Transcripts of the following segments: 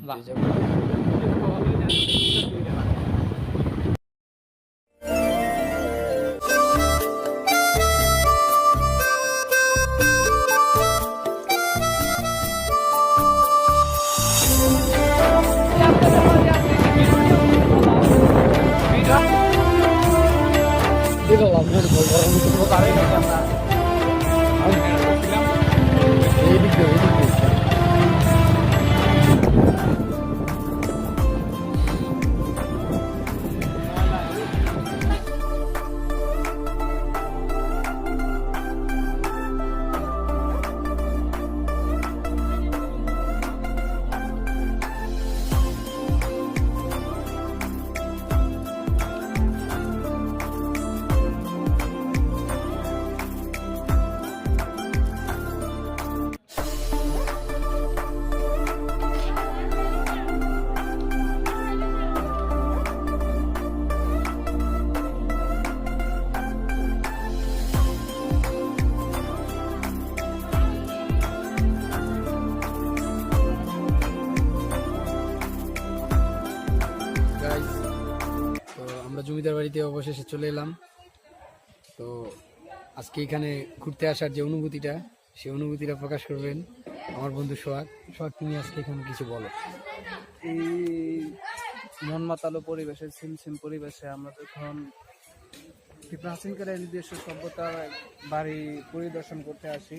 Guys আমরা এখন ঘুরতে আমরা জমিদার বাড়িতে অবশেষে চলে এলাম। তো আজকে এখানে ঘুরতে আসার যে অনুভূতিটা, সেই অনুভূতিটা প্রকাশ করবেন আমার বন্ধু সোহাগ। সোহাগ, তুমি আজকে এখানে কিছু বলো। এই মন মাতালো পরিবেশে, ছিমছিম পরিবেশে আমরা যখন একটি প্রাচীনকালের নিজস্ব সভ্যতার বাড়ি পরিদর্শন করতে আসি,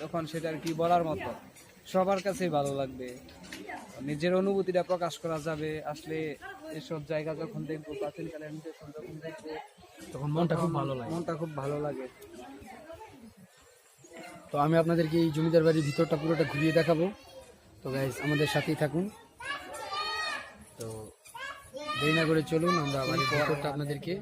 তখন সেটা আর কি বলার মতো। সবার কাছেই ভালো লাগবে। নিজের অনুভূতিটা প্রকাশ করা যাবে। আসলে এসব জায়গা যখন দেখব প্রাচীন কালের নিদর্শন যখন দেখব তখন মনটা খুব ভালো লাগে। মনটা খুব ভালো লাগে। তো আমি আপনাদেরকে এই জমিদার বাড়ির ভিতরটা পুরোটা ঘুরিয়ে দেখাবো। তো গাইজ আমাদের সাথেই থাকুন। তো দেরি না করে চলুন আমরা বাড়ির ভিতরটা আপনাদেরকে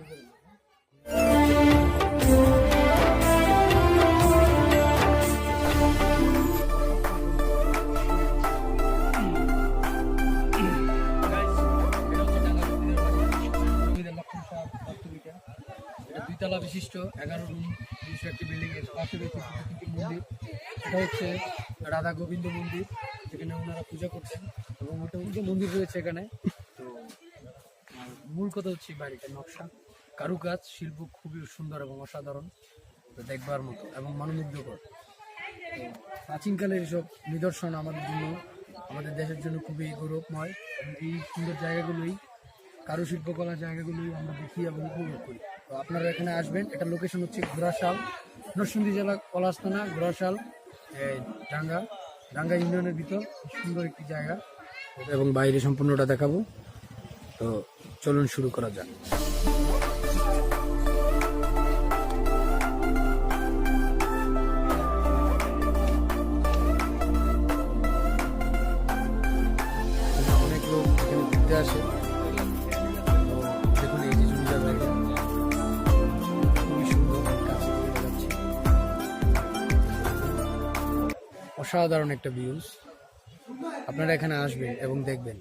দুইতলা বিশিষ্ট, এগারো রুম বিশিষ্ট একটি বিল্ডিং এর পাশে রয়েছে দুটি মন্দির। এটা হচ্ছে রাধা গোবিন্দ মন্দির, যেখানে ওনারা পূজা করছেন এবং মোটামুটি মন্দির রয়েছে এখানে, তো মূল কথা হচ্ছে বাড়িটা নকশা। কারুকাজ, শিল্প খুবই সুন্দর এবং অসাধারণ দেখবার মতো এবং মনোমুগ্ধকর প্রাচীনকালের এসব নিদর্শন আমাদের জন্য, আমাদের দেশের জন্য খুবই গৌরবময়। এবং এই সুন্দর জায়গাগুলোই, কারুশিল্পকলা জায়গাগুলোই আমরা দেখি এবং উপভোগ করি। তো আপনারা এখানে আসবেন। এটা লোকেশন হচ্ছে ঘোড়াশাল, নরসিংদী জেলা পলাশথানা ঘোড়াশাল ডাঙ্গা। ডাঙ্গা ইউনিয়নের ভিতর সুন্দর একটি জায়গা। এবং বাইরে সম্পূর্ণটা দেখাবো। তো চলুন শুরু করা যাক। অনেক লোক ঘুরতে আসে। অসাধারণ একটা ভিউজ আপনারা এখানে আসবেন এবং দেখবেন।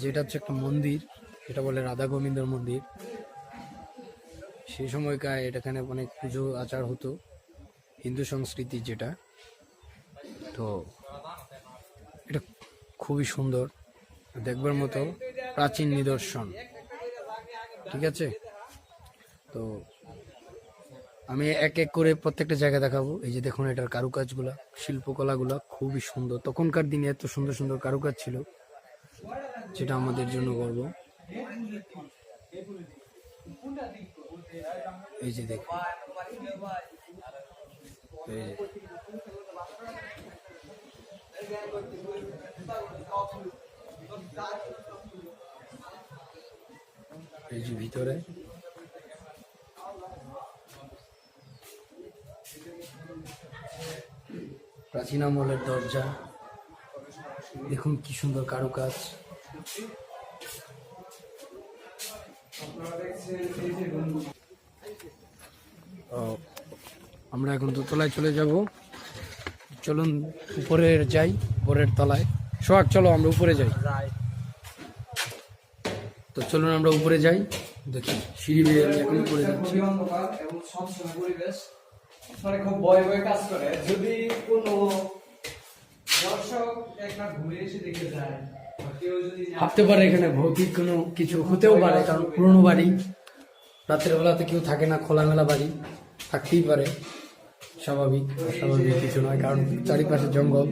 যে এটা হচ্ছে একটা মন্দির, এটা বলে রাধা গোবিন্দর মন্দির। সেই সময়কার এটাখানে অনেক পুজো আচার হতো, হিন্দু সংস্কৃতি যেটা। তো এটা খুবই সুন্দর, দেখবার মতো প্রাচীন নিদর্শন। ঠিক আছে? তো আমি এক এক করে প্রত্যেকটা জায়গা দেখাবো। এই যে দেখুন, এটার কারুকাজগুলা, শিল্পকলাগুলা খুবই সুন্দর। তখনকার দিনে এত সুন্দর সুন্দর কারুকাজ ছিল, যেটা আমাদের জন্য গর্ব। এই যে দেখুন, এই যে এই যে ভিতরে প্রাচীন আমলের দরজা। দেখুন কি সুন্দর কারুকাজ। আমরা এখন দোতলায় চলে যাব। চলুন উপরে যাই উপরের তলায়। সোহাগ, চলো, আমরা উপরে যাই। তো চলুন, আমরা উপরে যাই। দেখি, সিঁড়ি বেয়ে আমি এখন উপরে যাচ্ছি। মানে খুব ভয় ভয় কাজ করে। যদি কোনো দর্শক একবার ঘুরে এসে দেখে যায় ভাবতে পারে এখানে ভৌতিক কোনো কিছু হতেও পারে কারণ পুরনো বাড়ি রাতের বেলাতে কেউ থাকে না খোলামেলা বাড়ি থাকতেই পারে। স্বাভাবিক স্বাভাবিক কিছু নয় কারণ চারিপাশে জঙ্গল।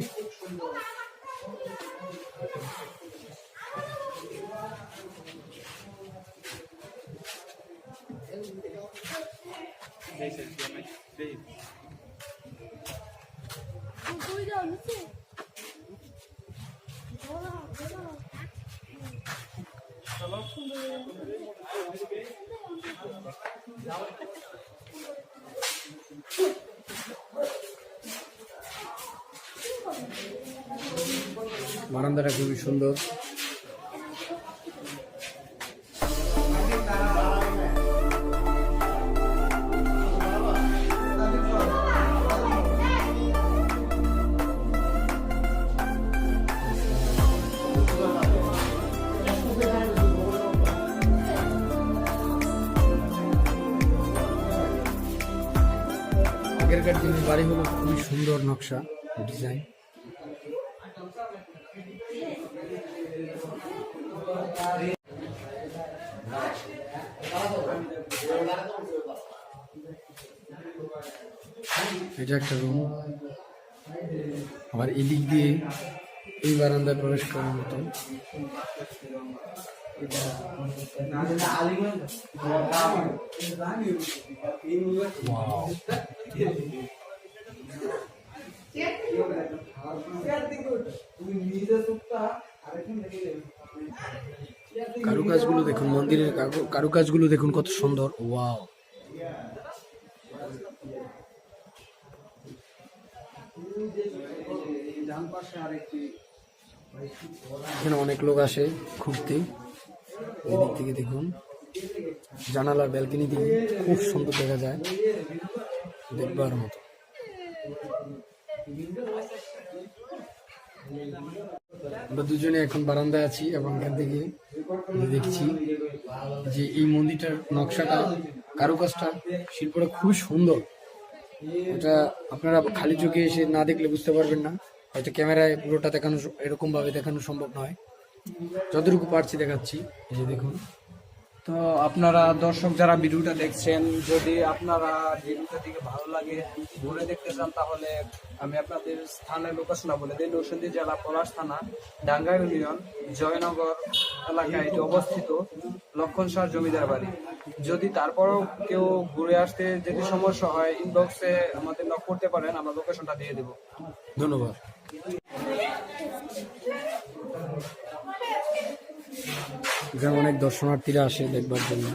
বারান্দাটা খুবই সুন্দর। আগেরকার দিনের বাড়িগুলো খুবই সুন্দর নকশা ডিজাইন এটা একটা রুম আবার এদিক দিয়ে এই বারান্দায় প্রবেশ করার মতো. কারুকাজগুলো দেখুন মন্দিরের কারুকাজগুলো দেখুন কত সুন্দর। ওয়াও এখানে অনেক লোক আসে, ঘুরতে। এদিক থেকে দেখুন, জানালার ব্যালকনি দিয়ে খুব সুন্দর দেখা যায়, দেখবার মতো। আমরা দুজনে এখন বারান্দায় আছি এবং এখান থেকে দেখছি যে এই মন্দিরটার নকশাটা, কারুকাজটা, শিল্পটা খুবই সুন্দর। এটা আপনারা খালি চোখে এসে না দেখলে বুঝতে পারবেন না। হয়তো ক্যামেরায় পুরোটা দেখানো এরকম ভাবে দেখানো সম্ভব নয়। যতটুকু পারছি দেখাচ্ছি, এই যে দেখুন। তো আপনারা দর্শক যারা ভিডিওটা দেখছেন, যদি আপনারা ভিডিওটা দিকে ভালো লাগে, ঘুরে দেখতে চান, তাহলে আমি আপনাদের স্থানের লোকেশনটা বলে দিই। নরসিংদী জেলা পলাশ থানা ডাঙ্গা ইউনিয়ন, জয়নগর এলাকায় এটি অবস্থিত লক্ষণ সার জমিদার বাড়ি। যদি তারপরও কেউ ঘুরে আসতে যদি সমস্যা হয় ইনবক্সে আমাদের নক করতে পারেন, আমরা লোকেশনটা দিয়ে দেব। ধন্যবাদ। এখানে অনেক দর্শনার্থীরা আসে দেখবার জন্য।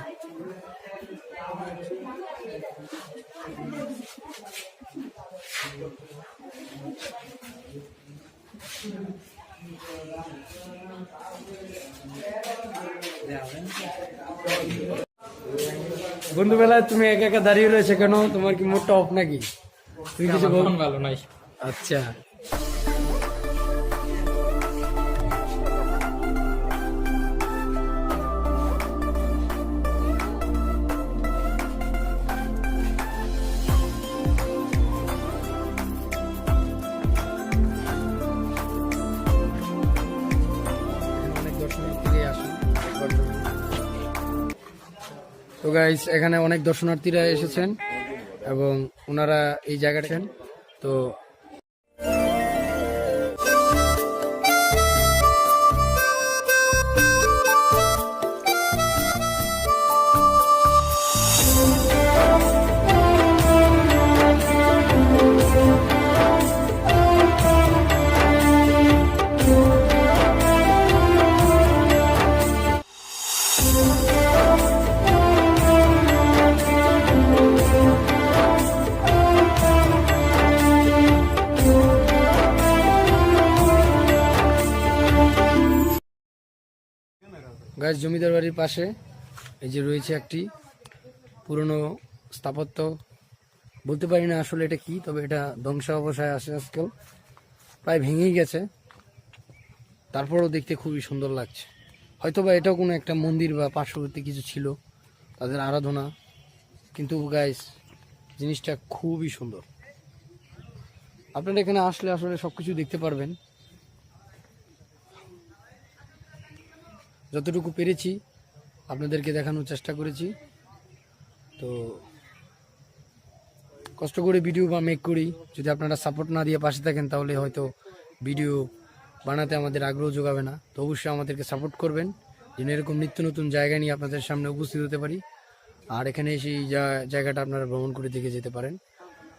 বন্ধুবেলায় তুমি একা একা দাঁড়িয়ে রয়েছে কেন? তোমার কি মোটটা অফ নাকি? তুমি কিছু ভালো নাই। আচ্ছা। গাইস এখানে অনেক দর্শনার্থীরা এসেছেন এবং ওনারা এই জায়গাটা তো গাছ জমিদার বাড়ির পাশে এই যে রয়েছে একটি পুরনো স্থাপত্য। বলতে পারি না আসলে এটা কি, তবে এটা ধ্বংস অবস্থায় আসে আজকাল। প্রায় ভেঙেই গেছে। তারপরও দেখতে খুবই সুন্দর লাগছে। হয়তো বা এটাও কোনো একটা মন্দির বা পার্শ্ববর্তী কিছু ছিল, তাদের আরাধনা। কিন্তু গাইস জিনিসটা খুবই সুন্দর। আপনারা এখানে আসলে আসলে সব কিছু দেখতে পারবেন। যতটুকু পেরেছি, আপনাদেরকে দেখানোর চেষ্টা করেছি। তো কষ্ট করে ভিডিও বা মেক করি। যদি আপনারা সাপোর্ট না দিয়ে পাশে থাকেন, তাহলে হয়তো ভিডিও বানাতে আমাদের আগ্রহ যোগাবে না। তো অবশ্যই আমাদেরকে সাপোর্ট করবেন। যেন এরকম নিত্য নতুন জায়গা নিয়ে আপনাদের সামনে উপস্থিত হতে পারি। আর এখানে জা- জায়গাটা আপনারা ভ্রমণ করে দেখে যেতে পারেন।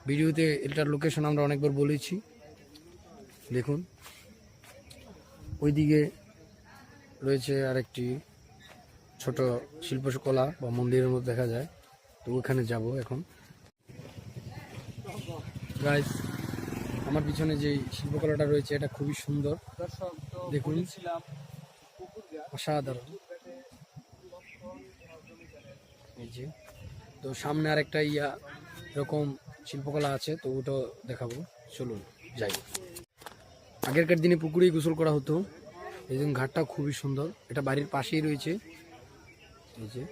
ভিডিওতে এটার লোকেশন আমরা অনেকবার বলেছি। দেখুন। ওইদিকে রয়েছে আরেকটি ছোট শিল্পকলা বা মন্দিরের মধ্যে দেখা যায়। তো ওখানে যাব এখন। গাইস আমার পিছনে যে শিল্পকলাটা রয়েছে, এটা খুবই সুন্দর। দেখুন। অসাধারণ। তো সামনে আরেকটা ইয়া, এরকম শিল্পকলা আছে, তো ওটাও দেখাবো। চলুন, যাই। আগেরকার দিনে পুকুরেই গোসল করা হতো। এই জন্য ঘাটটা খুবই সুন্দর। এটা বাড়ির পাশেই রয়েছে। এই যে।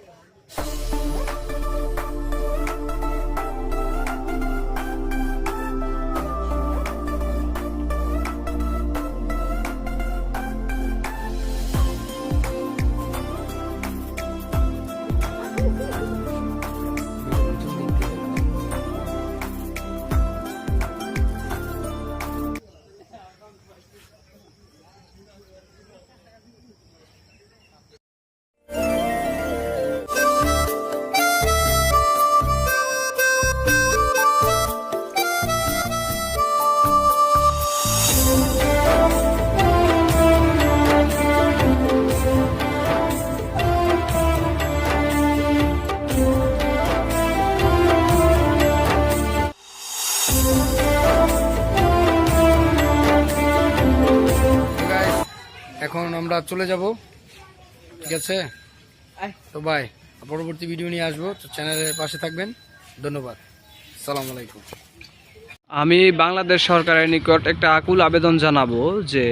চলে যাব। ঠিক আছে? তো বাই পরবর্তী ভিডিও নিয়ে আসব। তো চ্যানেলের পাশে থাকবেন। ধন্যবাদ। সালাম আলাইকুম। আমি বাংলাদেশ সরকারের নিকট একটা আকুল আবেদন জানাব যে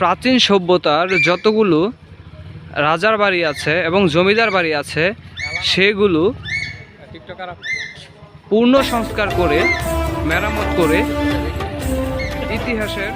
প্রাচীন সভ্যতার যতগুলো রাজার বাড়ি আছে এবং জমিদার বাড়ি আছে সেগুলো পূর্ণ সংস্কার করে মেরামত করে ইতিহাসের